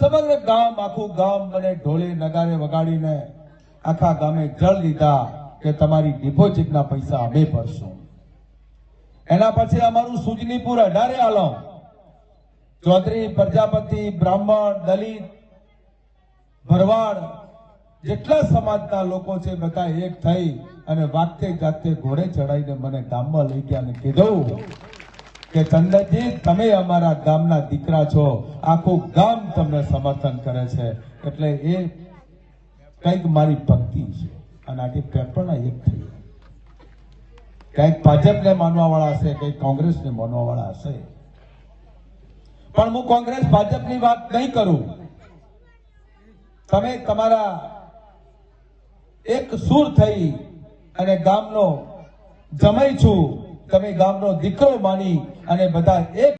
સમગ્ર ગામ, આખું ગામ મને ઢોલે, નગારે, વગાડીને આખા ગામે જળ લીધા કે તમારી ડિપોઝિટના પૈસા અમે ભરશું. એના પછી અમારું સુજનીપુર અઢારે આલમ. ચૌધરી, પ્રજાપતિ, બ્રાહ્મણ, દલિત, ભરવાડ, જેટલા સમાજના લોકો છે બધા એક થઈ અને વાતે જાતે ઘોડે ચડાવીને મને ગામમાં લઈ ગયા અને કીધું કે ચંદનજી તમે અમારા ગામના દીકરા છો, આખું ગામ તમને સમર્થન કરે છે. એટલે એ કંઈક મારી ભક્તિ છે. અને આજે પેપરના એક થઈ કંઈક ભાજપને માનવા વાળા હશે, કંઈક કોંગ્રેસને માનવા વાળા હશે. પણ હું કોંગ્રેસ ભાજપની વાત નહીં કરું. તમે તમારા એક સુર થઈ અને ગામનો જમાઈ છું. તમે ગામનો દીકરો માની અને બધા એક